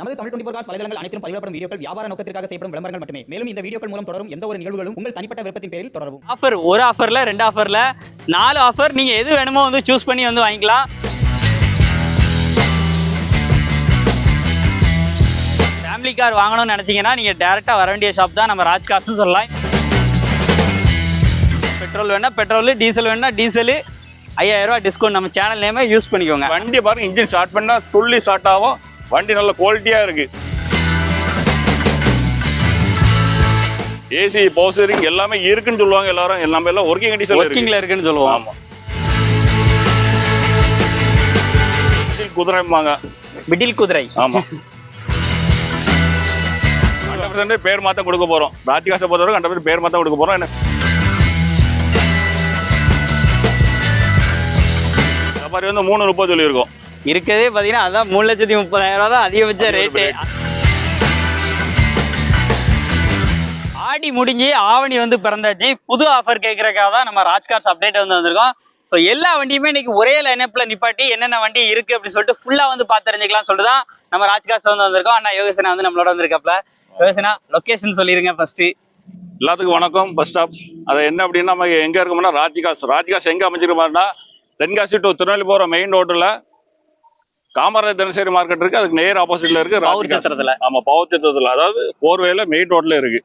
நமது Tamil twenty cos வலைதளங்கள் அனைத்தும் பதிவிடப்படும் வீடியோக்கள் வியாபார நோக்கத்திற்காக செய்யப்படும் விளம்பரங்கள் மட்டுமே. மேலும் இந்த வீடியோக்கள் மூலம் தொடரும் எந்த ஒரு நிகழ்வுகளும் உங்கள் தனிப்பட்ட விருப்பத்தின் பேரில் தொடரவும். ஆஃபர் ஒரு ஆஃபர்ல ரெண்டு ஆஃபர்ல நாலு ஆஃபர் நீங்க எது வேணுமோ வந்து சூஸ் பண்ணி வந்து வாங்கிக்கலாம். ஃபேமிலி கார் வாங்கணும்னு நினைச்சீங்கன்னா நீங்க டேரெக்டாக வர வேண்டிய ஷாப் தான் நம்ம ராஜ் கார்ஸ்னு சொல்லலாம். பெட்ரோல் வேணா பெட்ரோல் டீசல் வேணா டீசல் ஐயாயிரம் ரூபாய் டிஸ்கவுண்ட் நம்ம சேனல் நேமே யூஸ் பண்ணிக்கோங்க. வண்டி பாருங்க இன்ஜின் ஸ்டார்ட் பண்ணா துள்ளி ஸ்டார்ட் ஆகும். வண்டி நல்ல குவாலிட்டியா இருக்கு. ஏசி பவுசரிங் எல்லாமே இருக்குன்னு சொல்லுவாங்க எல்லாரும். எல்லாமே எல்லாம் ஒர்க்கிங் கண்டிஷன் இருக்கு. ஒர்க்கிங்ல இருக்குன்னு சொல்லுவோம். ஆமா. குதிரைம்பாங்க மிடில் குதிரை. ஆமா. ஹண்ட்ரட் பேர் மாத்தம் கொடுக்க போறோம். ராஜ்காசை பொறுத்தவரை ஹண்ட்ரட் பேர் மாத்தம் கொடுக்க போறோம். என்ன? சஃபாரி வந்து மூணு முப்பது சொல்லியிருக்கோம். இருக்கதே பார்த்தீங்கன்னா அதான் மூணு லட்சத்தி முப்பதாயிரம் ரூபா தான் அதிகபட்ச ரேட்டு ஆடி முடிஞ்சு ஆவணி வந்து பிறந்தாச்சு. புது ஆஃபர் கேட்கறதுக்காக தான் நம்ம ராஜ்கார்ஸ் அப்டேட் வந்து வந்திருக்கோம். ஸோ எல்லா வண்டியுமே இன்னைக்கு ஒரே லைனப்ல நிப்பாட்டி என்னென்ன வண்டி இருக்கு அப்படின்னு சொல்லிட்டு ஃபுல்லா வந்து பார்த்து தெரிஞ்சுக்கலாம் சொல்லிட்டு தான் நம்ம ராஜ்கார்ஸ் வந்து வந்திருக்கோம். அண்ணா யோகசனா வந்து நம்மளோட வந்திருக்காப்ல யோகசனா லொகேஷன் சொல்லிருங்க ஃபர்ஸ்ட் எல்லாத்துக்கும் வணக்கம். பஸ் ஸ்டாப் அது என்ன அப்படின்னா நம்ம எங்க இருக்கோம்னா ராஜ்காஸ் ராஜ்காஸ் எங்க அமைச்சிருக்கோம்னா தென்காசி டு திருநெல்வேலி போற மெயின் ரோட்ல காமராஜர் தினசரி மார்க்கெட் இருக்கு அதுக்கு நேர் ஆப்போசிட்ல இருக்கு பவுர். சத்திரத்துல. ஆமா பவர் திட்டத்துல அதாவது போர்வேல மெயின் ரோட்ல இருக்கு.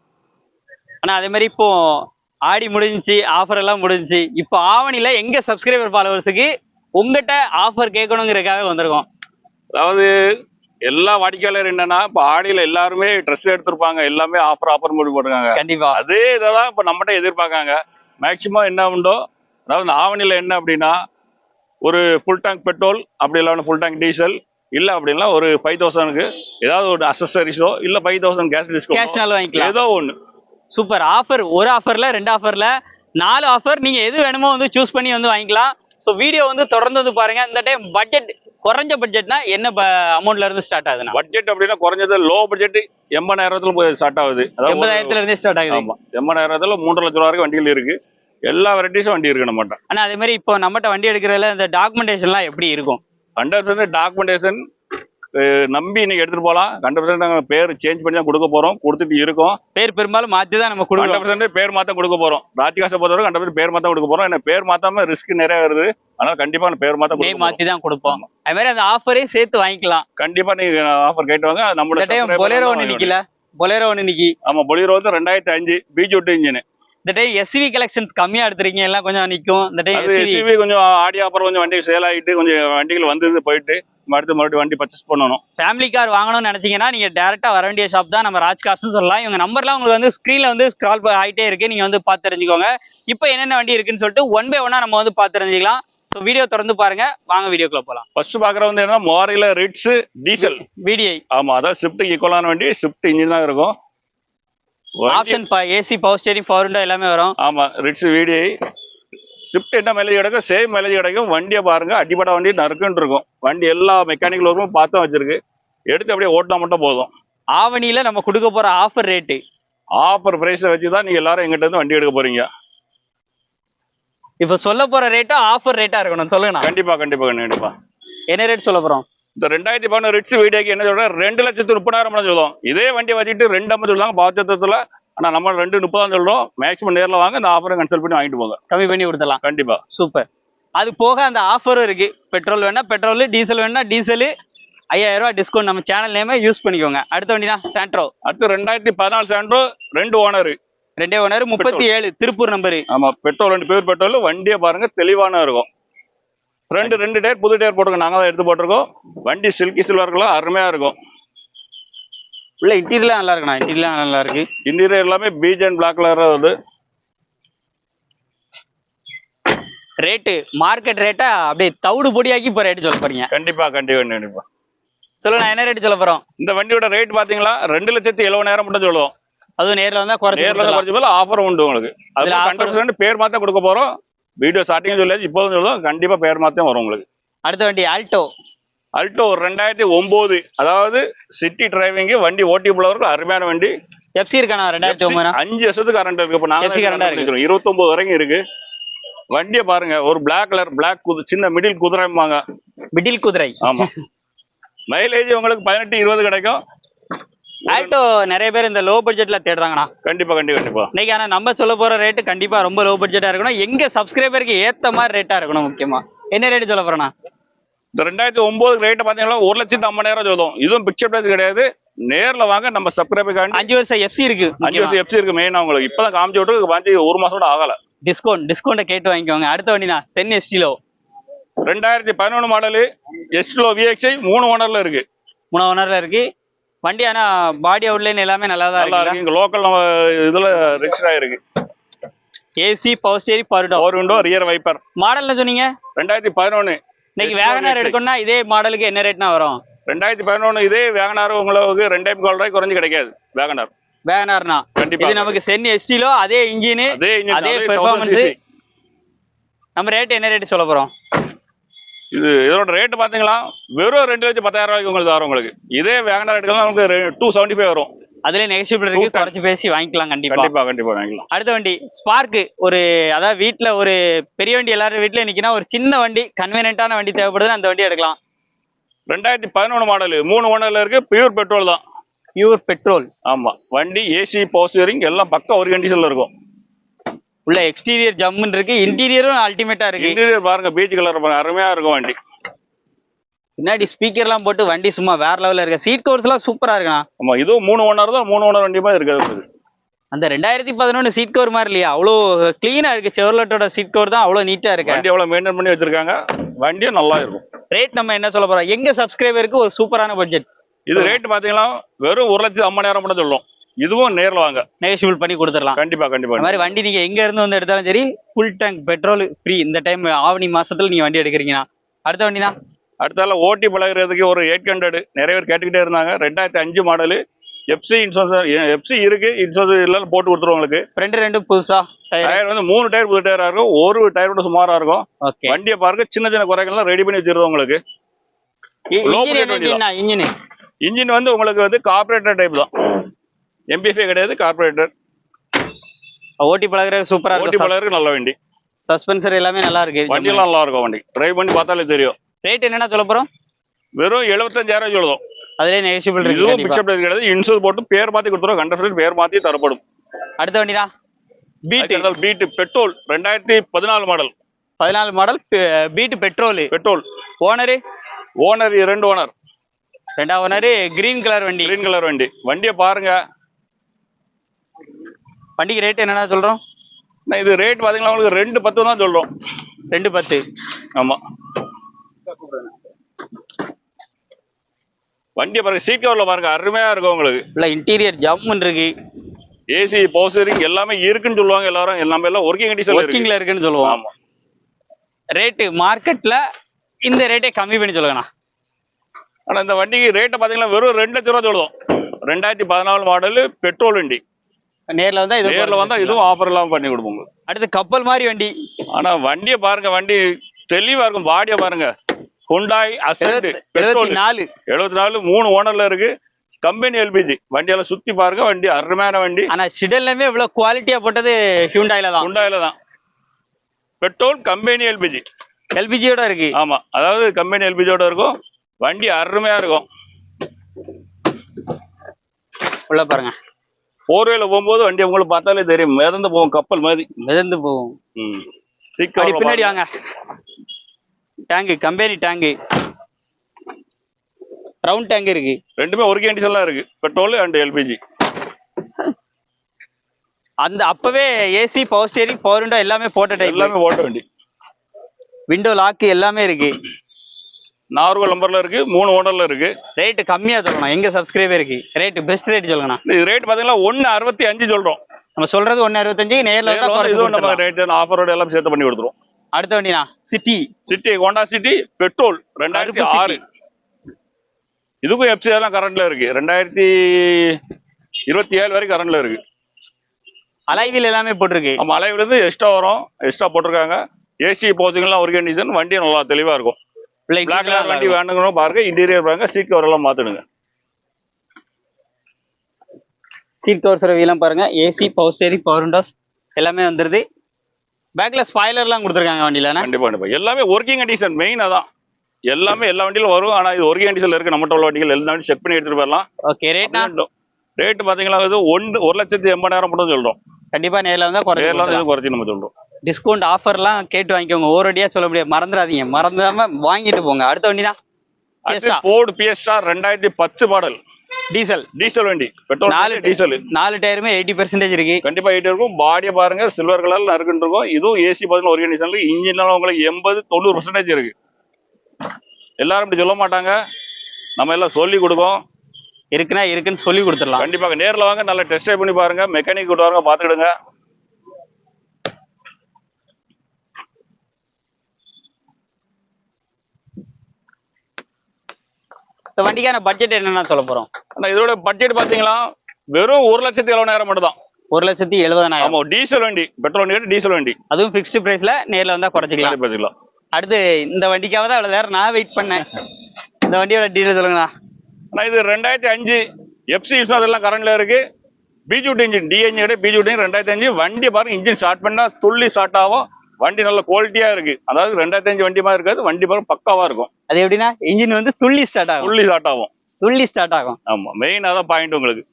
ஆனா அதே மாதிரி இப்போ ஆடி முடிஞ்சுச்சு ஆஃபர் எல்லாம் முடிஞ்சுச்சு. இப்போ ஆவணில எங்க சப்ஸ்கிரைபர் ஃபாலோவர்ஸுக்கு உங்ககிட்ட ஆஃபர் கேட்கணுங்கிறதுக்காக வந்திருக்கோம். அதாவது எல்லா வாடிக்கையாளர் என்னன்னா இப்ப ஆடியில எல்லாருமே ட்ரெஸ் எடுத்திருப்பாங்க. எல்லாமே ஆஃபர் ஆஃபர் முடிவு போட்டிருக்காங்க. கண்டிப்பா. அதே இதெல்லாம் இப்ப நம்மகிட்ட எதிர்பார்க்காங்க. மேக்சிமம் என்ன உண்டோ அதாவது ஆவணியில என்ன அப்படின்னா ஒரு ஃபுல் டேங்க் பெட்ரோல் அப்படி இல்லாம ஃபுல் டேங்க் டீசல் இல்ல அப்படின்னா ஒரு ஃபைவ் தௌசண்ட்க்கு ஏதாவது ஒரு அசசரிஸோ இல்ல ஃபைவ் தௌசண்ட் கேஸ் டிஸ்கவுண்ட் நாள் வாங்கிக்கலாம். ஏதோ ஒண்ணு. சூப்பர் ஆஃபர் ஒரு ஆஃபர்ல ரெண்டு ஆஃபர்ல நாலு ஆஃபர் நீங்க எது வேணுமோ வந்து சூஸ் பண்ணி வந்து வாங்கிக்கலாம். ஸோ வீடியோ வந்து தொடர்ந்து வந்து பாருங்க. இந்த டைம் பட்ஜெட் குறைஞ்ச பட்ஜெட்னா என்ன அமௌண்ட்ல இருந்து ஸ்டார்ட் ஆகுதுன்னா? பட்ஜெட் அப்படின்னா குறைஞ்சது லோ பட்ஜெட் எண்பதாயிரத்துல போய் ஸ்டார்ட் ஆகுது. அதாவது எண்பதாயிரத்துல இருந்தே ஸ்டார்ட் ஆகுது. எண்பதாயிரத்துல மூன்றரை லட்சம் ரூபா வரைக்கும் வண்டிகள் இருக்கு. எல்லா வெரைட்டிஸும் வண்டி இருக்கு நம்மகிட்ட. ஆனா அதே மாதிரி இப்போ நம்மகிட்ட வண்டி எடுக்கிறதுல இந்த டாக்குமெண்டேஷன்லாம் எப்படி இருக்கும்? ஹண்ட்ரட் பர்சன்ட் டாக்குமெண்டேஷன் நம்பி இன்னைக்கு எடுத்துட்டு போகலாம். ஹண்ட்ரட் பர்சன்ட் நாங்கள் பேர் சேஞ்ச் பண்ணி தான் கொடுக்க போறோம். கொடுத்துட்டு இருக்கோம். பேர் பெரும்பாலும் மாத்தி தான் நம்ம கொடுக்குறோம். பர்சன்ட் பேர் மாத்தம் கொடுக்க போறோம். ராஜ்காசை பொறுத்தவரை ஹண்ட்ரட் பர்சன்ட் பேர் மாத்தம் கொடுக்க போறோம். ஏன்னா பேர் மாத்தாம ரிஸ்க் நிறைய வருது. அதனால கண்டிப்பா நான் பேர் கொடுக்க போறோம். மாத்தி தான் கொடுப்போம். அது மாதிரி அந்த ஆஃபரையும் சேர்த்து வாங்கிக்கலாம். கண்டிப்பா நீங்க ஆஃபர் கேட்டு வாங்க அது இந்த நம்மளோட பொலேரோ ஒன்று. நிக்கல. பொலேரோ ஒன்று நிக்கி. ஆமா பொலிரோ வந்து ரெண்டாயிரத்தி அஞ்சு பீஜ் இன்ஜின் இந்த டைம் எஸ்வி கலெக்ஷன்ஸ் கம்மியா எடுத்திருக்கீங்க. எல்லாம் கொஞ்சம் நிக்கும். இந்த டைம் எஸ்வி கொஞ்சம் ஆடி ஆஃபர் கொஞ்சம் வண்டி சேல் ஆகிட்டு கொஞ்சம் வண்டிகள் வந்தது போயிட்டு அடுத்து மறுபடியும் வண்டி பர்ச்சேஸ் பண்ணணும். ஃபேமிலி கார் வாங்கணும்னு நினைச்சீங்கன்னா நீங்க டேரக்டா வர வேண்டிய ஷாப் தான் நம்ம ராஜ் கார்ஸ்னு சொல்லலாம். இவங்க நம்பர்லாம் உங்களுக்கு வந்து ஸ்க்ரீன்ல வந்து ஸ்க்ரால் ஆயிட்டே இருக்கு. நீங்க வந்து பார்த்து தெரிஞ்சுக்கோங்க. இப்போ என்னென்ன வண்டி இருக்குன்னு சொல்லிட்டு ஒன் பை ஒன்னா நம்ம வந்து பார்த்து தெரிஞ்சுக்கலாம். ஸோ வீடியோ திறந்து பாருங்க. வாங்க வீடியோக்குள்ள போலாம். ஃபர்ஸ்ட் பாக்குற வந்து என்ன மோரில ரிட்ஸ் டீசல் விடிஐ ஆமா அதான் ஸ்விஃப்ட் ஈக்குவலான வண்டி ஸ்விஃப்ட் இன்ஜின் தான் இருக்கும். Option AC power steering power எல்லாமே வரும். ஆமா ரிட்ஸ் வீடிஐ ஸ்விஃப்ட் என்ன மைலேஜ் கிடைக்கும் சேம் மைலேஜ் கிடைக்கும் வண்டியை பாருங்க அடிப்படை வண்டி நறுக்குன்னு இருக்கும். வண்டி எல்லா மெக்கானிக்கல் ஒர்க்கும் பார்த்தும் வச்சிருக்கு. எடுத்து அப்படியே ஓட்டினா மட்டும் போதும். ஆவணியில நம்ம கொடுக்க போற ஆஃபர் ரேட்டு ஆஃபர் பிரைஸை வச்சு தான் நீங்க எல்லாரும் எங்கிட்ட இருந்து வண்டி எடுக்க போறீங்க. இப்போ சொல்ல போற ரேட்டும் ஆஃபர் ரேட்டா இருக்கணும். சொல்லுங்கண்ணா. கண்டிப்பா கண்டிப்பா கண்டிப்பா. என்ன ரேட் சொல்ல போறோம்? இந்த ரெண்டாயிரத்தி பதினொரு ரிட்ஸ் வீடியோக்கு என்ன சொல்றேன்? ரெண்டு லட்சத்து முப்பதாயிரம் சொல்லுவோம். இதே வண்டியை வச்சுட்டு ரெண்டு ஐம்பது சொல்லுவாங்க. பாத்தியத்துல ஆனா நம்ம ரெண்டு முப்பதாம் சொல்றோம். மேக்ஸிமம் நேர்ல வாங்க. இந்த ஆஃபரை கன்சல்ட் பண்ணி வாங்கிட்டு போங்க. கம்மி பண்ணி கொடுத்துடலாம். கண்டிப்பா. சூப்பர் அது போக அந்த ஆஃபரும் இருக்கு. பெட்ரோல் வேணா பெட்ரோல் டீசல் வேணா டீசல் ஐயாயிரம் ரூபாய் டிஸ்கவுண்ட் நம்ம சேனல் நேமே யூஸ் பண்ணிக்கோங்க. அடுத்த வண்டினா சாண்ட்ரோ அடுத்து ரெண்டாயிரத்தி பதினாலு சாண்டோ ரெண்டு ஓனர் ரெண்டே ஒன்று முப்பத்தி ஏழு. திருப்பூர் நம்பரு ஆமா பெட்ரோல் ரெண்டு பேர் பெட்ரோல். வண்டியை பாருங்க தெளிவான இருக்கும். ரெண்டு ரெண்டு டயர் புது டயர் போட்டுருக்கோம். நாங்க தான் எடுத்து போட்டிருக்கோம். வண்டி சில்கி சில்வர்லாம் அருமையா இருக்கும். உள்ள இன்டீரியர்லாம் நல்லா இருக்குண்ணா. இன்டீரியர்லாம் நல்லா இருக்கு. இன்டீரியர் எல்லாமே பீச் அண்ட் பிளாக் கலர் வருது. ரேட்டு மார்க்கெட் ரேட்டா அப்படியே தவிடு பொடியாக்கி இப்போ ரேட்டு சொல்ல போறீங்க. கண்டிப்பா கண்டிப்பா கண்டிப்பா. சொல்லுண்ணா என்ன ரேட்டு சொல்ல போறோம்? இந்த வண்டியோட ரேட் பாத்தீங்களா? ரெண்டு லட்சத்தி எழுபதாயிரம் மட்டும் சொல்லுவோம். அதுவும் நேர்ல வந்தா குறைச்சு நேர்ல. குறைச்ச போல ஆஃபர் உண்டு உங்களுக்கு. அதுல ஹண்ட்ரட் பேர் மாத்தம் கொடுக்க போறோம். வீடியோ ஸ்டார்டிங் சொல்லியாச்சு இப்போதும் சொல்லுவோம். கண்டிப்பா பேர் மாத்தம் வரும் உங்களுக்கு. அடுத்த வண்டி ஆல்டோ அல்டோ ரெண்டாயிரத்தி ஒன்பது அதாவது சிட்டி டிரைவிங் வண்டி ஓட்டி போலவருக்கு அருமையான வண்டி. எஃப்சி இருக்காண்ணா ரெண்டாயிரத்தி ஒன்பது அஞ்சு வருஷத்துக்கு கரண்ட் இருக்கு. இப்ப FC current ஆ இருக்கு. நாங்க இருபத்தொன்பது வரைக்கும் இருக்கு. வண்டியை பாருங்க ஒரு Black கலர் Black குது சின்ன மிடில் குதிரைம்பாங்க. மிடில் குதிரை. ஆமா. மைலேஜ் உங்களுக்கு பதினெட்டு இருபது கிடைக்கும். ஆல்டோ நிறைய பேர் இந்த லோ பட்ஜெட்ல தேடுறாங்கண்ணா. கண்டிப்பா கண்டிப்பா கண்டிப்பா. இன்னைக்கு ஆனா நம்ம சொல்ல போற ரேட்டு கண்டிப்பா ரொம்ப லோ பட்ஜெட்டா இருக்கணும். எங்க சப்ஸ்கிரைபருக்கு ஏத்த மாதிரி ரேட்டா இருக்கணும் முக்கியமா. என்ன ரேட் சொல்ல போறேண்ணா? இந்த ரெண்டாயிரத்தி ஒன்பது ரேட்டை பார்த்தீங்கன்னா ஒரு லட்சத்து ஐம்பதாயிரம் சொல்லுவோம். இதுவும் பிக்சர் பிரைஸ் கிடையாது. நேர்ல வாங்க நம்ம சப்ஸ்கிரைபர் அஞ்சு வருஷம் எஃப்சி இருக்கு அஞ்சு வருஷம் எஃப்சி இருக்கு மெயினா உங்களுக்கு. இப்பதான் காமிச்சு விட்டு வாங்கி ஒரு மாசம் கூட ஆகல. டிஸ்கவுண்ட் டிஸ்கவுண்ட கேட்டு வாங்கிக்கோங்க. அடுத்த வண்டினா டென் எஸ்டிலோ ரெண்டாயிரத்தி பதினொன்று மாடலு எஸ்லோ விஎக்ஸ்ஐ மூணு ஓனர்ல இருக்கு. மூணு ஓனர்ல இருக்கு. வண்டி ஆனா பாடி அவுட்லைன் எல்லாமே நல்லா தான் இருக்கு. இங்க லோக்கல் நம்ம இதுல ரெஜிஸ்டர் ஆயிருக்கு. AC power steering power power window rear wiper மாடல்ல சொன்னீங்க? ரெண்டாயிரத்தி பதினொன்று இன்னைக்கு வேகனார் எடுக்கணும்னா இதே மாடலுக்கு என்ன ரேட்னா வரும்? ரெண்டாயிரத்தி பதினொன்று இதே வேகனார் உங்களுக்கு ரெண்டே முக்கால் ரூபாய் குறைஞ்சு கிடைக்காது. வேகனார் வேகனார்னா கண்டிப்பா. இது நமக்கு சென் எஸ்டிலோ அதே இன்ஜின் அதே பெர்ஃபார்மன்ஸ் 1000 cc. நம்ம ரேட் என்ன ரேட் சொல்ல போறோம்? இது இதோட ரேட் பாத்தீங்களா வெறும் ரெண்டு லட்சம் பத்தாயிரம் ரூபாய்க்கு உங்களுக்கு வரும் உங்களுக்கு. இதே வேகனார் எடுக்கலாம் உங்களுக்கு டூ செவன்டி ஃபைவ் வரும். அதுல நெகசிபிள் இருக்கு குறைச்சு பேசி வாங்கிக்கலாம் கண்டிப்பா. கண்டிப்பா கண்டிப்பா வாங்கிக்கலாம். அடுத்த வண்டி ஸ்பார்க் ஒரு அதாவது வீட்ல ஒரு பெரிய வண்டி எல்லாரும் வீட்ல நிக்கினா ஒரு சின்ன வண்டி கன்வீனியன்ட்டான வண்டி தேவைப்படுதுன்னா அந்த வண்டி எடுக்கலாம். ரெண்டாயிரத்தி பதினொன்று மாடல் மூணு ஓனர்ல இருக்கு பியூர் பெட்ரோல் தான். பியூர் பெட்ரோல் ஆமா வண்டி ஏசி பவர் எல்லாம் பக்கம் ஒரு கண்டிஷன்ல இருக்கும். உள்ள எக்ஸ்டீரியர் ஜம்முன்னு இருக்கு இன்டீரியரும் அல்டிமேட்டா இருக்கு. இன்டீரியர் பாருங்க பீச் கலர் பாருங்க அருமையா இருக்கும் வண்டி. பின்னாடி ஸ்பீக்கர்லாம் போட்டு வண்டி சும்மா வேற லெவல்ல இருக்கு. சீட் கவர்ஸ் எல்லாம் சூப்பரா இருக்குண்ணா. ஆமா இதுவும் மூணு ஓனர் தான் மூணு ஓனர் வண்டி மாதிரி இருக்காது. அந்த ரெண்டாயிரத்தி பதினொன்று சீட் கவர் மாதிரி இல்லையா? அவ்வளோ கிளீனா இருக்கு. செவர்லட்டோட சீட் கவர் தான் அவ்வளோ நீட்டா இருக்கு. வண்டி எவ்வளவு மெயின்டைன் பண்ணி வச்சிருக்காங்க வண்டியும் நல்லா இருக்கும். ரேட் நம்ம என்ன சொல்ல போறோம்? எங்க சப்ஸ்கிரைபருக்கு ஒரு சூப்பரான பட்ஜெட் இது ரேட் பாத்தீங்கன்னா வெறும் ஒரு லட்சத்து ஐம்பதாயிரம் மட்டும் சொல்லும். இதுவும் நேர்ல வாங்க. நெகோஷியபிள் பண்ணி கொடுத்துடலாம். கண்டிப்பா கண்டிப்பா. இந்த மாதிரி வண்டி நீங்க எங்க இருந்து வந்து எடுத்தாலும் சரி ஃபுல் டேங்க் பெட்ரோல் ஃப்ரீ இந்த டைம் ஆவணி மாசத்துல நீங்க வண்டி எடுக்கிறீங்கன்னா. அடுத்த வண்டினா? அடுத்தால ஓட்டி பழகுறதுக்கு ஒரு எயிட் ஹண்ட்ரட் நிறைய பேர் கேட்டுக்கிட்டே இருந்தாங்க. ரெண்டாயிரத்தி அஞ்சு மாடலு எஃப்சி இன்சூரன்ஸ் எஃப்சி இருக்கு. இன்சூரன்ஸ் இல்லைன்னு போட்டு கொடுத்துருவோம் உங்களுக்கு. ரெண்டு ரெண்டு புதுசா டயர் வந்து மூணு டயர் புது டயரா இருக்கும். ஒரு டயர் கூட சுமாரா இருக்கும். வண்டியை பாருங்க. சின்ன சின்ன குறைகள்லாம் ரெடி பண்ணி வச்சிருவோம் உங்களுக்கு. இன்ஜின் வந்து உங்களுக்கு வந்து கார்பரேட்டர் டைப் தான். எம்பிஎஃப்ஏ கிடையாது கார்பரேட்டர் ஓட்டி பழகுறது சூப்பரா ஓட்டி பழகுறதுக்கு நல்ல வண்டி. சஸ்பென்சர் எல்லாமே நல்லா இருக்கு. வண்டி எல்லாம் நல்லா இருக்கும் வண்டி. டிரைவ் பண்ணி பார்த்தாலே தெரியும். ரேட் என்னன்னா சொல்ல போறோம்? வெறும் எழுபத்தஞ்சாயிரம் சொல்லுவோம். அதுலயே நெகோஷியபிள் இருக்கு இதுவும். பிக்சர் கிடையாது. இன்சூர் போட்டு பேர் மாத்தி கொடுத்துருவோம் கண்டக்டர் பேர் மாத்தி தரப்படும். அடுத்த வண்டினா பீட் பீட் பெட்ரோல் ரெண்டாயிரத்தி பதினாலு மாடல் பதினாலு model Beat petrol petrol owner owner ரெண்டு ஓனர் ரெண்டாவது ஓனரு கிரீன் கலர் வண்டி. கிரீன் கலர் வண்டி. வண்டியை பாருங்க. வண்டிக்கு ரேட் என்னன்னா சொல்றோம்? நான் இது ரேட் பாத்தீங்கன்னா உங்களுக்கு ரெண்டு பத்து தான் சொல்றோம். ரெண்டு பத்து. ஆமா. வண்டியை பாருங்க சீட் கவர்ல பாருங்க அருமையா இருக்கும் உங்களுக்கு. இல்ல இன்டீரியர் ஜம்முன்னு இருக்கு. ஏசி பவுசரிங் எல்லாமே இருக்குன்னு சொல்லுவாங்க எல்லாரும். எல்லாமே எல்லாம் ஒர்க்கிங் கண்டிஷன் ஒர்க்கிங்ல இருக்குன்னு சொல்லுவோம். ஆமா. ரேட்டு மார்க்கெட்ல இந்த ரேட்டை கம்மி பண்ணி சொல்லுங்கண்ணா. ஆனா இந்த வண்டிக்கு ரேட்டை பாத்தீங்கன்னா வெறும் ரெண்டு லட்ச ரூபா சொல்லுவோம். ரெண்டாயிரத்தி பதினாலு மாடலு பெட்ரோல் வண்டி. நேர்ல வந்தா இது நேர்ல வந்தா இதுவும் ஆஃபர் எல்லாம் பண்ணி கொடுப்போம் உங்களுக்கு. அடுத்து கப்பல் மாதிரி வண்டி. ஆனா வண்டியை பாருங்க வண்டி தெளிவா இருக்கும். பாடியை பாருங்க. ஹுண்டாய் பெட்ரோல் எழுபத்தி நாலு. எழுபத்தி நாலு மூணு ஓனர்ல இருக்கு. கம்பெனி எல்பிஜி வண்டியெல்லாம் சுத்தி பாருங்க வண்டி அருமையான வண்டி. ஆனா ஷிடல்லாமே இவ்வளவு குவாலிட்டியா போட்டது ஹியூண்டாயில தான். ஹுண்டாயில தான். பெட்ரோல் கம்பெனி எல்பிஜி எல்பிஜியோட இருக்கு. ஆமா அதாவது கம்பெனி எல்பிஜியோட இருக்கும். வண்டி அருமையா இருக்கும். உள்ள பாருங்க. போர்வேல போகும்போது வண்டி உங்களுக்கு பார்த்தாலே தெரியும். மிதந்து போகும் கப்பல் மாதிரி. மிதந்து போகும். ம். சீக்கிரம் பின்னாடி. வாங்க. Tank company tank. Round tank இருக்கு. ரெண்டுமே ஒரு கண்டிஷன்லாம் இருக்கு. பெட்ரோல் அண்ட் எல்பிஜி அந்த அப்பவே AC power steering power window எல்லாமே போட்ட டைப் எல்லாமே ஓட்ட வண்டி. விண்டோ லாக் எல்லாமே இருக்கு. நார்மல் நம்பர்ல இருக்கு மூணு ஓனர்ல இருக்கு. ரேட் கம்மியா சொல்லணும். எங்க சப்ஸ்கிரைபர் இருக்கு ரேட் பெஸ்ட் ரேட் சொல்லுங்கண்ணா இது ரேட் பாத்தீங்கன்னா ஒன்னு அறுபத்தி அஞ்சு சொல்றோம். நம்ம சொல்றது ஒன்னு அறுபத்தஞ்சு நேர்ல இதுவும் நம்ம. ரேட் ஆஃபரோட எல்லாம் சேர்த்து பண்ணி கொடுத்துருவோம். அடுத்த வண்டினா City City Honda City petrol ரெண்டாயிரத்தி ஆறு. இதுக்கும் எஃப்சி எல்லாம் கரண்ட்ல இருக்கு. ரெண்டாயிரத்தி இருபத்தி ஏழு வரைக்கும் கரண்ட்ல இருக்கு. அலைவில் எல்லாமே போட்டிருக்கு. நம்ம அலைவுல இருந்து எக்ஸ்ட்ரா வரும். எக்ஸ்ட்ரா போட்டிருக்காங்க. ஏசி போசிங்லாம் ஒரு கண்டிஷன் வண்டி நல்லா தெளிவா இருக்கும். பிளாக் interior கலர் வண்டி வேணுங்கன்னு பாருங்க இன்டீரியர் பாருங்க சீட் கவர் எல்லாம் மாத்திடுங்க. சீட் கவர் சர்வீலாம் பாருங்க AC power steering power windows எல்லாமே வந்துருது. பேக்ல ஸ்பாய்லர்லாம் கொடுத்துருக்காங்க வண்டியில கண்டிப்பா கண்டிப்பா. எல்லாமே ஒர்க்கிங் கண்டிஷன் மெயின் அதான். எல்லாமே எல்லா வண்டியிலும் வரும் ஆனா இது ஒரிஜினல் டீசல் இருக்கு. நம்மகிட்ட உள்ள வண்டிகள் எல்லா வண்டியும் செக் பண்ணி எடுத்துட்டு போயிடலாம். ஓகே ரேட்னா ரேட் பாத்தீங்களா இது ஒன்று ஒரு லட்சத்தி எண்பதாயிரம் மட்டும் சொல்றோம். கண்டிப்பா நேர்ல வந்தா நேரில் வந்து குறைச்சு இது குறைச்சி நம்ம சொல்றோம். டிஸ்கவுண்ட் ஆஃபர்லாம் கேட்டு வாங்கிக்கோங்க. ஓரடியா சொல்ல முடியாது. மறந்துடாதீங்க. மறந்துடாம வாங்கிட்டு போங்க. அடுத்த வண்டினா அடுத்து ஃபோர்டு பிஎஸ்ஆ ரெண்டாயிரத்தி பத்து மாடல் டீசல் டீசல் வண்டி. பெட்ரோல் நாலு டீசல் நாலு டயருமே எயிட்டி பெர்சன்டேஜ் இருக்கு. கண்டிப்பா எயிட் இருக்கும். பாடியை பாருங்க. சில்வர் கலர்ல நறுக்குன்னு இருக்கும். இதுவும் ஏசி பார்த்தீங்கன்னா ஒரு கண்டிஷன்ல இன்ஜினால உங்களுக்கு எண்பது தொண்ணூறு பர்சன்டேஜ் இருக்கு. எல்லாரும் இப்படி சொல்ல மாட்டாங்க. நம்ம எல்லாம் சொல்லி கொடுக்கோம். இருக்குன்னா இருக்குன்னு சொல்லி கொடுத்துடலாம். கண்டிப்பாக. நேர்ல வாங்க. நல்லா டெஸ்ட் பண்ணி பாருங்க. மெக்கானிக் கூட்டு வாங்க பாத்துக்கிடுங்க இந்த வண்டிக்கான பட்ஜெட் என்னன்னா சொல்ல ஆனா இதோட பட்ஜெட் பாத்தீங்களா வெறும் ஒரு லட்சத்தி எழுபதாயிரம் மட்டும் தான். ஒரு லட்சத்தி எழுபதாயிரம் டீசல் வண்டி பெட்ரோல் வண்டி டீசல் வண்டி. அதுவும் ஃபிக்ஸ்டு பிரைஸ்ல நேர்ல வந்தா குறைச்சிக்கலாம். பாத்துக்கலாம் அடுத்து இந்த வண்டிக்காக தான் அவ்வளவு நேரம் நான் வெயிட் பண்ணேன். இந்த வண்டியோட டீட்டெயில் சொல்லுங்கண்ணா. ஆனா இது ரெண்டாயிரத்தி அஞ்சு எஃப்சி அதெல்லாம் கரண்ட்ல இருக்கு. பிஜூட் இன்ஜின் டிஎன்ஜி பிஜூட் இன்ஜின் ரெண்டாயிரத்தி அஞ்சு வண்டி பாருங்க இன்ஜின் ஸ்டார்ட் பண்ணா துள்ளி ஸ்டார்ட் ஆகும். வண்டி நல்ல குவாலிட்டியா இருக்கு. அதாவது ரெண்டாயிரத்தி அஞ்சு வண்டி மாதிரி இருக்காது வண்டி பாருங்க பக்காவா இருக்கும். அது எப்படின்னா இன்ஜின் வந்து துள்ளி ஸ்டார்ட் ஆகும். துள்ளி ஸ்டார்ட் ஆகும். துள்ளி ஸ்டார்ட் ஆகும். ஆமா மெயின் அதான் பாயிண்ட் உங்களுக்கு.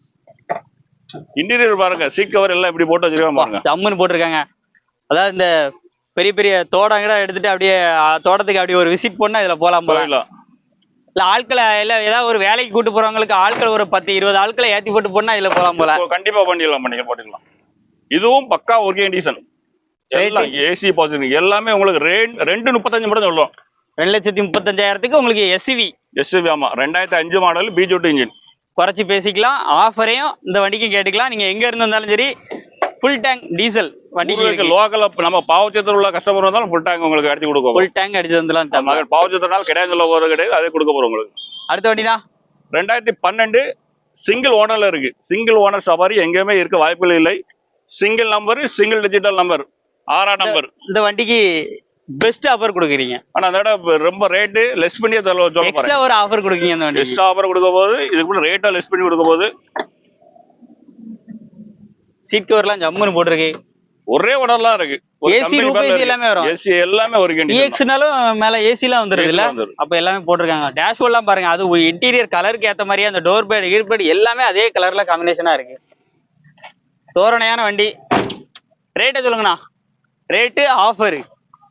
இன்டீரியர் பாருங்க சீட் கவர் எல்லாம் இப்படி போட்டு வச்சிருக்காங்க பாருங்க. ஜம்முன்னு போட்டிருக்காங்க. அதாவது இந்த பெரிய பெரிய தோடம் கிட்ட எடுத்துட்டு அப்படியே தோட்டத்துக்கு அப்படியே ஒரு விசிட் பண்ணா இதுல போலாம் போல. போயிடலாம். இல்ல ஆட்களை இல்ல ஏதாவது ஒரு வேலைக்கு கூட்டு போறவங்களுக்கு ஆட்கள் ஒரு பத்து இருபது ஆட்களை ஏத்தி போட்டு போனா இதுல போலாம் போல. கண்டிப்பா பண்ணிடலாம் பண்ணிக்க போட்டுக்கலாம். இதுவும் பக்கா ஒர்க்கிங் கண்டிஷன் எல்லாம் ஏசி பாசிட்டிவ் எல்லாமே உங்களுக்கு ரெண்டு முப்பத்தஞ்சு மட்டும் சொல்றோம். ரெண்டு லட்சத்தி முப்பத்தஞ்சாயிரத்துக்கு உங்களுக்கு எஸ்சிவி எஸ்யூவி ஆமா. ரெண்டாயிரத்தி அஞ்சு மாடல் பிஜூட் இன்ஜின் குறைச்சி பேசிக்கலாம். ஆஃபரையும் இந்த வண்டிக்கும் கேட்டுக்கலாம். நீங்க எங்க இருந்து வந்தாலும் சரி ஃபுல் டேங்க் டீசல் வண்டிக்கு லோக்கல் நம்ம பாவச்சத்தில் உள்ள கஸ்டமர் வந்தாலும் ஃபுல் டேங்க் உங்களுக்கு அடிச்சு கொடுக்க ஃபுல் டேங்க் அடிச்சு. மகன் பாவச்சத்தினால கிடையாது போறது கிடையாது அதே கொடுக்க போறோம் உங்களுக்கு. அடுத்த வண்டினா ரெண்டாயிரத்தி பன்னெண்டு சிங்கிள் ஓனர்ல இருக்கு. சிங்கிள் ஓனர் சவாரி எங்கேயுமே இருக்க வாய்ப்புகள் இல்லை. Single number single digital number ஆறாம் நம்பர் இந்த வண்டிக்கு பெஸ்ட் ஆஃபர் கொடுக்குறீங்க. ஆனா அதோட ரொம்ப ரேட்டு லெஸ் பண்ணி சொல்ல எக்ஸ்ட்ரா ஒரு ஆஃபர் கொடுக்கீங்க அந்த வண்டிக்கு எக்ஸ்ட்ரா ஆஃபர் கொடுக்க போது இதுக்கு கூட ரேட்டா லெஸ் பண்ணி கொடுக்க போது சீட் கவர்லாம் ஜம்முன்னு போட்டிருக்கு. ஒரே ஓனர்லாம் இருக்கு. AC roof AC எல்லாமே வரும். ஏசி எல்லாமே ஒரு கண்டிஷன் இஎக்ஸ்னாலும் மேல ஏசிலாம் வந்துருது இல்ல. அப்ப எல்லாமே போட்டிருக்காங்க. டேஷ்போர்ட்லாம் பாருங்க. அது இன்டீரியர் கலருக்கு ஏத்த மாதிரியே அந்த டோர் பேட் கீர் பேட் எல்லாமே அதே கலர்ல காம்பினேஷனா இருக்கு. தோரணையான வண்டி. ரேட்டை சொல்லுங்கண்ணா. ரேட்டு ஆஃபர்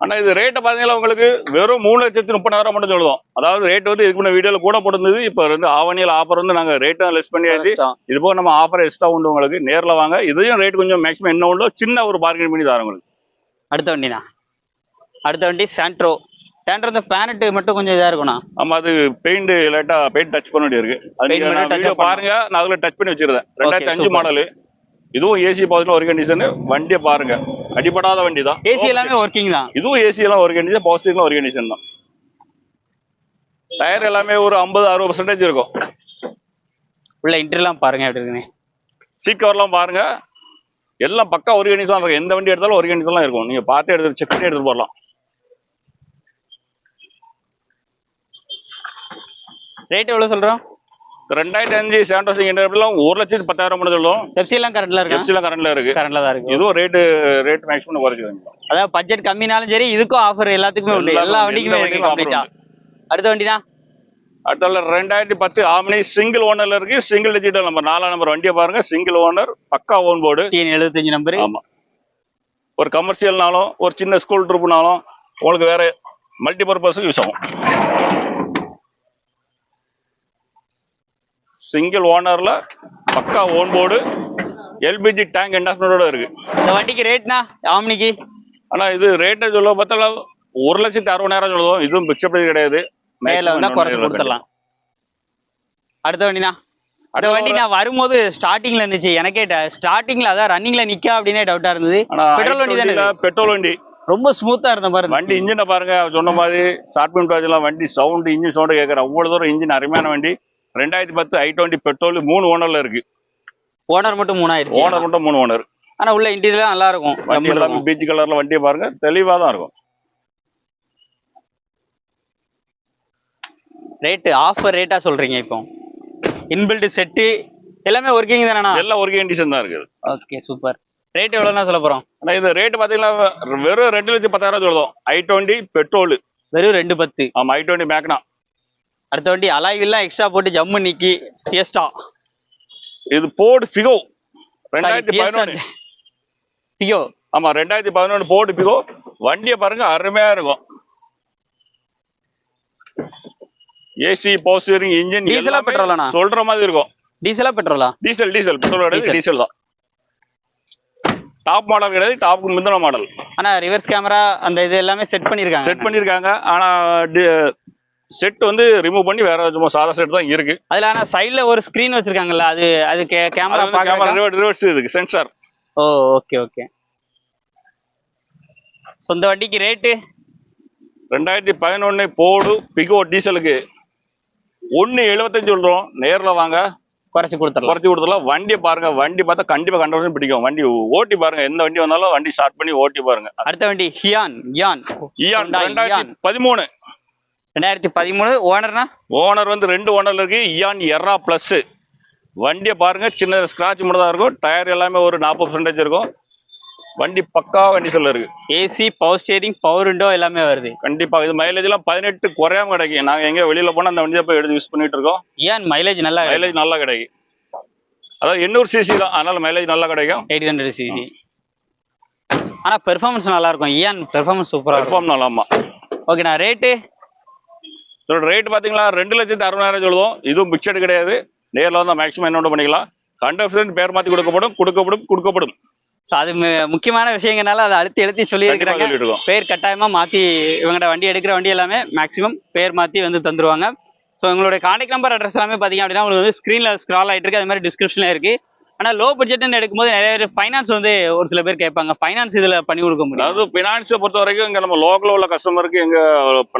ஆனா இது ரேட்டை பாத்தீங்கன்னா உங்களுக்கு வெறும் மூணு லட்சத்தி முப்பதாயிரம் மட்டும் சொல்லுவோம். அதாவது ரேட் வந்து இதுக்கு முன்ன வீடியோல கூட போட்டிருந்தது. இப்ப வந்து ஆவணியில் ஆஃபர் வந்து நாங்க ரேட்டும் லெஸ் பண்ணியாச்சு. இது போக நம்ம ஆஃபர் எக்ஸ்ட்ரா உண்டு உங்களுக்கு. நேர்ல வாங்க. இதையும் ரேட் கொஞ்சம் மேக்ஸிமம் என்ன உண்டோ சின்ன ஒரு பார்கெயின் பண்ணி தரோம் உங்களுக்கு. அடுத்த வண்டிண்ணா. அடுத்த வண்டி சாண்ட்ரோ சாண்ட்ரோ இந்த பேனட் மட்டும் கொஞ்சம் இதா இருக்கும்ண்ணா ஆமா அது பெயிண்ட் லைட்டா பெயிண்ட் டச் பண்ண வேண்டியது இருக்கு. அது. பாருங்க. நான் அதுல டச் பண்ணி வச்சிருந்தேன். ரெண்டாயிரத்தி அஞ்சு. மாடல் இதுவும் ஏசி பாசிட்டிவ் ஒரு கண்டிஷன் வண்டியை பாருங்க. அடிபடாத வண்டி தான் ஏசி எல்லாமே ஒர்க்கிங் தான். இதுவும் ஏசி எல்லாம் ஒரு கண்டிஷன் பாசிட்டிவ்லாம் ஒரு கண்டிஷன் தான். டயர் எல்லாமே ஒரு ஐம்பது அறுபது பர்சன்டேஜ் இருக்கும். உள்ள இன்டர்லாம் பாருங்க எப்படி இருக்குன்னு. சீட் கவர்லாம் பாருங்க. எல்லாம் பக்கா ஒரு தான் இருக்கும். எந்த வண்டி எடுத்தாலும் ஒரு தான் இருக்கும். நீங்க பார்த்து எடுத்து செக் பண்ணி எடுத்துட்டு போகலாம் ரேட் எவ்வளவு சொல்றோம்? ரெண்டாயிரத்தி அஞ்சு சாண்டோஸ் இன்டர்வியூலாம் ஒரு லட்சத்தி பத்தாயிரம் மட்டும் சொல்லுவோம் பெப்சி எல்லாம் கரண்ட்ல இருக்கு? எஃப்சிலாம் கரண்ட்ல இருக்கு. கரண்ட்ல தான் இருக்கு. இதுவும் ரேட்டு ரேட் மேக்ஸிமம் குறைச்சிருங்க அதாவது பட்ஜெட் கம்மினாலும் சரி இதுக்கும் ஆஃபர் எல்லாத்துக்குமே உண்டு. எல்லா எல்லா வண்டி- வண்டிக்குமே இருக்கு கம்ப்ளீட்டா அடுத்த வண்டினா? அடுத்தால ரெண்டாயிரத்தி பத்து ஆம்னி சிங்கிள் ஓனர்ல இருக்கு. சிங்கிள் டிஜிட்டல் நம்பர் நாலாம் நம்பர் வண்டியை பாருங்க. சிங்கிள் ஓனர் பக்கா ஓன் போர்டு எழுபத்தஞ்சு நம்பர் ஆமா. ஒரு கமர்ஷியல்னாலும் ஒரு சின்ன ஸ்கூல் ட்ரிப்னாலும் உங்களுக்கு வேற மல்டி பர்பஸுக்கு யூஸ் ஆகும். சிங்கிள் ஓனர்ல பக்கா ஓன் போர்டு எல்பிஜி டேங்க் என்டாஸ்மெண்டோட இருக்கு. இந்த வண்டிக்கு ரேட்னா ஆம்னிக்கு? ஆனா இது ரேட்டை சொல்ல பார்த்தா ஒரு லட்சத்தி அறுபதாயிரம் சொல்லுவோம். இதுவும் பிக்சப்படி கிடையாது. மேல வந்தா குறைச்சு கொடுத்துடலாம். அடுத்த வண்டினா அடுத்த வண்டி நான் வரும்போது ஸ்டார்டிங்ல இருந்துச்சு. எனக்கே ஸ்டார்டிங்ல அதான் ரன்னிங்ல நிக்கா அப்படின்னே டவுட்டா இருந்தது. பெட்ரோல் வண்டி தானே? பெட்ரோல் வண்டி. ரொம்ப ஸ்மூத்தா இருந்த பாருங்க வண்டி இன்ஜினை பாருங்க சொன்ன மாதிரி ஷார்ட் பின் எல்லாம் வண்டி சவுண்ட் இன்ஜின் சவுண்ட் கேட்கற அவ்வளவு தூரம் இன்ஜின் அருமையான வண்டி. ரெண்டாயிரத்தி பத்து ஐ டுவெண்ட்டி பெட்ரோல் மூணு ஓனர்ல இருக்கு. ஓனர் மட்டும் மூணாயிடுச்சு. ஓனர் மட்டும் மூணு ஓனர். ஆனா உள்ள இன்டீரியர் நல்லா இருக்கும் வண்டி எல்லாமே பீச் கலர்ல வண்டியை பாருங்க. தெளிவா தான் இருக்கும். ரேட்டு ஆஃபர் ரேட்டா சொல்றீங்க இப்போ. இன்பில்ட் செட்டு எல்லாமே ஒர்க்கிங் தானேண்ணா எல்லாம் ஒரு கண்டிஷன் தான் இருக்குது. ஓகே சூப்பர் ரேட் எவ்வளோண்ணா சொல்ல போறோம்? ஆனா இது ரேட் பாத்தீங்கன்னா வெறும் ரெண்டு லட்சத்தி பத்தாயிரம் சொல்லுவோம் ஐ டுவெண்ட்டி பெட்ரோல். வெறும் ரெண்டு பத்து. ஆமா ஐ டுவெண்ட்டி மேக்னா. அடுத்த வண்டி அலாய்வெல்லாம் எக்ஸ்ட்ரா போட்டு ஜம்மு நிக்கி ஃபியஸ்டா இது போர்டு பிகோ ரெண்டாயிரத்தி பதினொன்று பியோ ஆமா ரெண்டாயிரத்தி பதினொன்று போர்டு பிகோ வண்டியை பாருங்க அருமையா இருக்கும். AC power steering engine petrol ஆண்ணா? சொல்ற மாதிரி இருக்கும். டீசலா பெட்ரோலா டீசல் டீசல் பெட்ரோல் கிடையாது. டீசல் தான். டாப் மாடல் கிடையாது டாப்புக்கு முந்தின மாடல் ஆனா ரிவர்ஸ் கேமரா அந்த இது எல்லாமே செட் பண்ணிருக்காங்க. செட் பண்ணிருக்காங்க. ஆனா செட் வந்து ரிமூவ் பண்ணி வேற சும்மா சாதா செட் தான் இருக்கு. அதுல ஆனா சைடுல ஒரு ஸ்கிரீன் வச்சிருக்காங்கல்ல அது அது கேமரா கேமரா ரிவர்ஸ் இதுக்கு சென்சார் ஓ ஓகே ஓகே சொந்த வண்டிக்கு ரேட்டு ரெண்டாயிரத்தி பதினொன்னு போடு பிகோ டீசலுக்கு ஒன்னு எழுபத்தஞ்சு சொல்றோம். நேர்ல வாங்க. குறைச்சு கொடுத்துடலாம். குறைச்சி கொடுத்துலாம் வண்டியை பாருங்க. வண்டி பார்த்தா கண்டிப்பா கண்டவன் பிடிக்கும். வண்டி ஓட்டி பாருங்க. எந்த வண்டி வந்தாலும் வண்டி ஸ்டார்ட் பண்ணி ஓட்டி பாருங்க. அடுத்த வண்டி ஹியான் யான் ரெண்டாயிரத்தி பதிமூணு. ரெண்டாயிரத்தி பதிமூணு ஓனர்னா? ஓனர் வந்து ரெண்டு ஓனர்ல இருக்கு. இயான் எர்ரா பிளஸ் வண்டியை பாருங்க சின்ன ஸ்கிராட்ச் மட்டும் தான் இருக்கும். டயர் எல்லாமே ஒரு நாற்பது பர்சன்டேஜ் இருக்கும். வண்டி பக்கா வண்டி சொல்ல இருக்கு. AC power steering power window எல்லாமே வருது. கண்டிப்பா. இது மைலேஜ் எல்லாம் பதினெட்டு குறையாம கிடைக்கும் நாங்க எங்க வெளியில போனா அந்த வண்டியை போய் எடுத்து யூஸ் பண்ணிட்டு இருக்கோம். ஏன் மைலேஜ் நல்லா மைலேஜ் நல்லா கிடைக்கும் அதாவது எண்ணூறு சிசி தான். அதனால மைலேஜ் நல்லா கிடைக்கும். எயிட் ஹண்ட்ரட் சிசி ஆனா பெர்ஃபார்மன்ஸ் நல்லா இருக்கும். ஏன் பெர்ஃபார்மன்ஸ் சூப்பரா பெர்ஃபார்ம் நல்லா ஆமா ஓகேண்ணா ரேட்டு இதோட ரேட் பாத்தீங்களா? ரெண்டு லட்சத்தி அறுபதாயிரம் சொல்லுவோம். இதுவும் பிக்சட் கிடையாது. நேர்ல வந்தா மேக்ஸிமம் என்னோட பண்ணிக்கலாம். ஹண்ட்ரட் பேர் மாத்தி கொடுக்கப்படும் கொடுக்கப்படும் கொடுக்கப்படும். ஸோ அது முக்கியமான விஷயங்கனால அதை அழுத்தி எழுத்தி சொல்லி கண்டிப்பா இருக்கிறாங்க. சொல்லிட்டு இருக்கோம் பேர் கட்டாயமா மாத்தி இவங்கட வண்டி எடுக்கிற வண்டி எல்லாமே மேக்ஸிமம் பேர் மாத்தி வந்து தந்துருவாங்க. ஸோ உங்களுடைய கான்டாக்ட் நம்பர் அட்ரஸ் எல்லாமே பார்த்தீங்க அப்படின்னா உங்களுக்கு வந்து ஸ்க்ரீனில் ஸ்க்ரால் ஆகிட்டு இருக்கு அது மாதிரி டிஸ்கிரிப்ஷனில் இருக்கு. ஆனால் லோ பட்ஜெட்னு எடுக்கும்போது நிறைய பேர் ஃபைனான்ஸ் வந்து ஒரு சில பேர் கேட்பாங்க. ஃபைனான்ஸ் இதில் பண்ணி கொடுக்க முடியும். அதாவது பினான்ஸை பொறுத்த வரைக்கும் இங்க நம்ம லோக்கல்ல உள்ள கஸ்டமருக்கு எங்க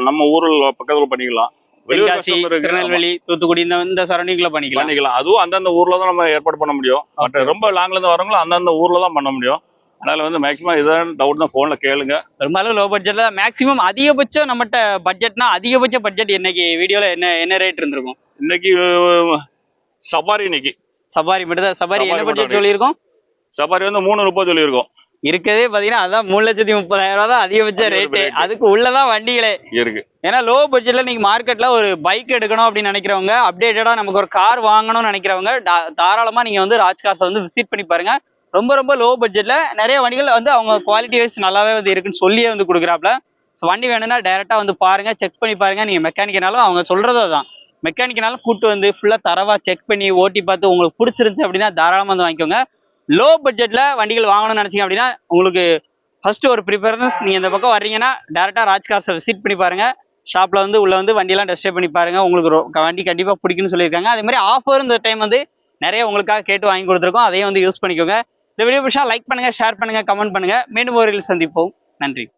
நம்ம ஊர்ல பக்கத்துல பண்ணிக்கலாம். தென்காசி. திருநெல்வேலி தூத்துக்குடி இந்த இந்த சரௌண்டிங்ல பண்ணிக்கலாம். பண்ணிக்கலாம். அதுவும் அந்தந்த ஊர்ல தான் நம்ம ஏற்பாடு பண்ண முடியும். பட் ரொம்ப லாங்ல இருந்து வரவங்களும் அந்தந்த ஊர்ல தான் பண்ண முடியும். அதனால வந்து மேக்ஸிமம் இதான் டவுட் தான் போன்ல கேளுங்க. பெரும்பாலும் லோ பட்ஜெட்ல மேக்ஸிமம் அதிகபட்சம் நம்மகிட்ட பட்ஜெட்னா அதிகபட்ச பட்ஜெட் இன்னைக்கு வீடியோல என்ன என்ன ரேட் இருந்திருக்கும்? இன்னைக்கு சபாரி இன்னைக்கு. சபாரி மட்டும் சபாரி என்ன பட்ஜெட் சொல்லியிருக்கோம்? சபாரி வந்து மூணு முப்பது சொல்லியிருக்கோம். இருக்கதே பாத்தீங்கன்னா அதான் மூணு லட்சத்தி முப்பதாயிரம் ரூபா தான் அதிகபட்ச ரேட்டு. அதுக்கு உள்ளதான் வண்டிகளே. இருக்கு. ஏன்னா லோ பட்ஜெட்ல நீங்க மார்க்கெட்ல ஒரு பைக் எடுக்கணும் அப்படின்னு நினைக்கிறவங்க அப்டேட்டடா நமக்கு ஒரு கார் வாங்கணும்னு நினைக்கிறவங்க தாராளமா நீங்க வந்து ராஜ் கார்ஸை வந்து விசிட் பண்ணி பாருங்க. ரொம்ப ரொம்ப லோ பட்ஜெட்ல நிறைய வண்டிகள் வந்து அவங்க குவாலிட்டி வைஸ் நல்லாவே வந்து இருக்குன்னு சொல்லியே வந்து கொடுக்குறாப்ல. ஸோ வண்டி வேணும்னா டைரக்டா வந்து பாருங்க செக் பண்ணி பாருங்க. நீங்க மெக்கானிக்னாலும் அவங்க சொல்றதும் தான் மெக்கானிக்னாலும் கூட்டு வந்து ஃபுல்லாக தரவாக செக் பண்ணி ஓட்டி பார்த்து உங்களுக்கு பிடிச்சிருந்துச்சு அப்படின்னா தாராளமாக வந்து வாங்கிக்கோங்க. லோ பட்ஜெட்டில் வண்டிகள் வாங்கணும்னு நினைச்சீங்க அப்படின்னா உங்களுக்கு ஃபஸ்ட்டு ஒரு ப்ரிஃபரன்ஸ் நீங்கள் இந்த பக்கம் வர்றீங்கன்னா டேரெக்டாக ராஜ் விசிட் பண்ணி பாருங்கள் ஷாப்பில் வந்து உள்ளே வந்து வண்டியெல்லாம் டெஸ்ட் பண்ணி பாருங்கள் உங்களுக்கு ரொ- வண்டி கண்டிப்பாக பிடிக்கும்னு சொல்லியிருக்காங்க. அதே மாதிரி ஆஃபர் இந்த டைம் வந்து நிறைய உங்களுக்காக கேட்டு வாங்கி கொடுத்துருக்கோம். அதையும் வந்து யூஸ் பண்ணிக்கோங்க. இந்த வீடியோ பிடிச்சா லைக் பண்ணுங்கள் ஷேர் பண்ணுங்கள் கமெண்ட் பண்ணுங்கள் மீண்டும் ஒரு சந்திப்போம். நன்றி.